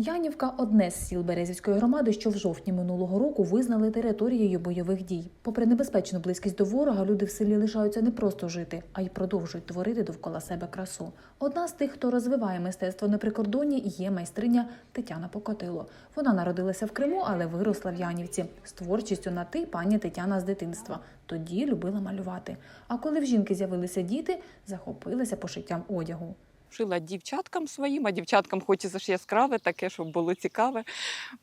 Янівка одне з сіл Березівської громади, що в жовтні минулого року визнали територією бойових дій. Попри небезпечну близькість до ворога, люди в селі лишаються не просто жити, а й продовжують творити довкола себе красу. Одна з тих, хто розвиває мистецтво на прикордонні, є майстриня Тетяна Покотило. Вона народилася в Криму, але виросла в Янівці. З творчістю на ти пані Тетяна з дитинства. Тоді любила малювати. А коли в жінки з'явилися діти, захопилася пошиттям одягу. Шила дівчаткам своїм, а дівчаткам хочеться ж яскраве, таке, щоб було цікаве.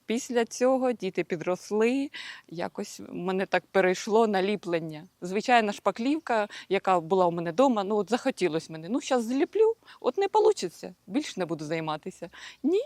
Після цього діти підросли, якось мене так перейшло на ліплення. Звичайна шпаклівка, яка була у мене вдома, ну от захотілося мені. Ну, зараз зліплю, от не вийде, більше не буду займатися. Ні.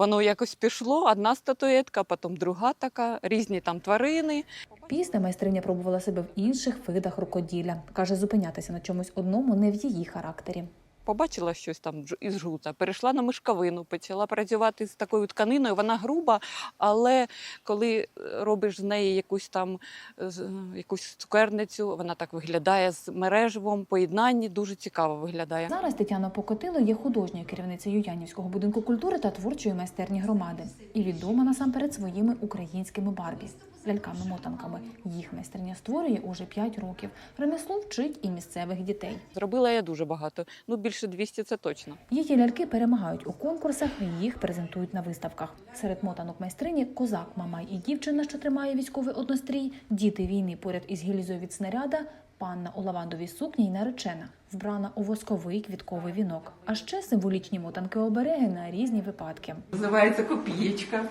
Воно якось пішло, одна статуетка, потім друга така, різні там тварини. Після майстриня пробувала себе в інших видах рукоділля. Каже, зупинятися на чомусь одному не в її характері. Побачила щось там із жута, перейшла на мишковину, почала працювати з такою тканиною. Вона груба, але коли е, робиш з неї якусь там е, якусь цукерницю, вона так виглядає з мереживом, поєднанні, дуже цікаво виглядає. Зараз Тетяна Покотило є художньою керівницею Янівського будинку культури та творчої майстерні громади і відома насамперед своїми українськими барбі. Ляльками-мотанками. Їх майстерня створює уже 5 років. Ремесло вчить і місцевих дітей. Зробила я дуже багато. Ну більше 200 це точно. Її ляльки перемагають у конкурсах і їх презентують на виставках. Серед мотанок майстрині козак, мамай і дівчина, що тримає військовий однострій, діти війни поряд із гільзою від снаряда, панна у лавандовій сукні й наречена, вбрана у восковий квітковий вінок. А ще символічні мотанки обереги на різні випадки. Називається копієчка.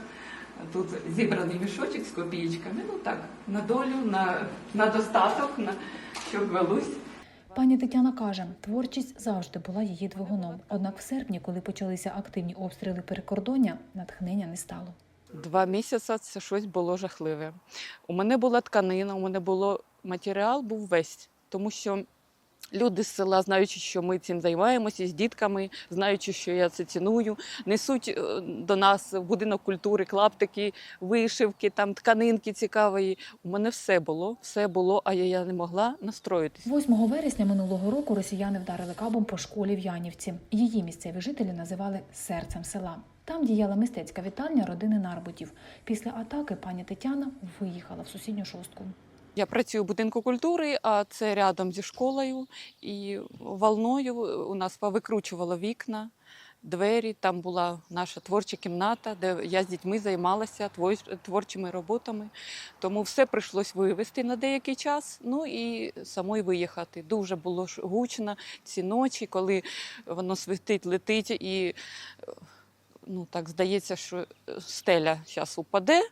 Тут зібраний мішочок з копієчками. Ну так, на долю, на, на достаток, на щоб велось. Пані Тетяна каже, творчість завжди була її двигуном. Однак в серпні, коли почалися активні обстріли перекордоння, натхнення не стало. Два місяці це щось було жахливе. У мене була тканина, у мене було матеріал був весь, тому що люди з села, знаючи, що ми цим займаємося з дітками, знаючи, що я це ціную, несуть е, до нас в будинок культури клаптики, вишивки, там тканинки цікаві. У мене все було, все було, а я, не могла настроїтись. 8 вересня минулого року росіяни вдарили кабом по школі в Янівці. Її місцеві жителі називали серцем села. Там діяла мистецька вітальня родини Нарбутів. Після атаки пані Тетяна виїхала в сусідню шостку. Я працюю в будинку культури, а це рядом зі школою. І волною у нас повикручувало вікна, двері. Там була наша творча кімната, де я з дітьми займалася творчими роботами. Тому все прийшлось вивезти на деякий час. Ну і самої виїхати. Дуже було гучно ці ночі, коли воно свистить, летить, і ну так здається, що стеля зараз упаде.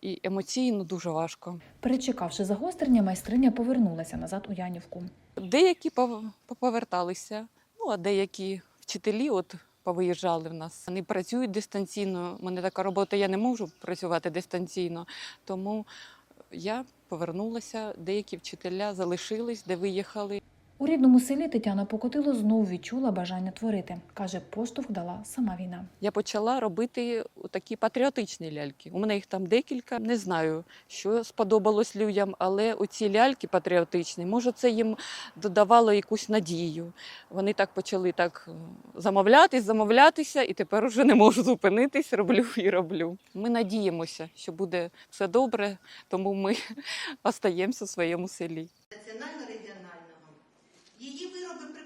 І емоційно дуже важко. Перечекавши загострення, майстриня повернулася назад у Янівку. Деякі пов- поверталися, ну а деякі вчителі от повиїжджали в нас. Вони працюють дистанційно. У мене така робота, я не можу працювати дистанційно. Тому я повернулася, деякі вчителя залишились, де виїхали. У рідному селі Тетяна Покотило знову відчула бажання творити. Каже, поштовх дала сама війна. Я почала робити такі патріотичні ляльки. У мене їх там декілька. Не знаю, що сподобалось людям, але оці ляльки патріотичні, може, це їм додавало якусь надію. Вони так почали так е, замовлятись, замовлятися, і тепер уже не можу зупинитись, роблю і роблю. Ми надіємося, що буде все добре, тому ми остаємося в своєму селі. Національна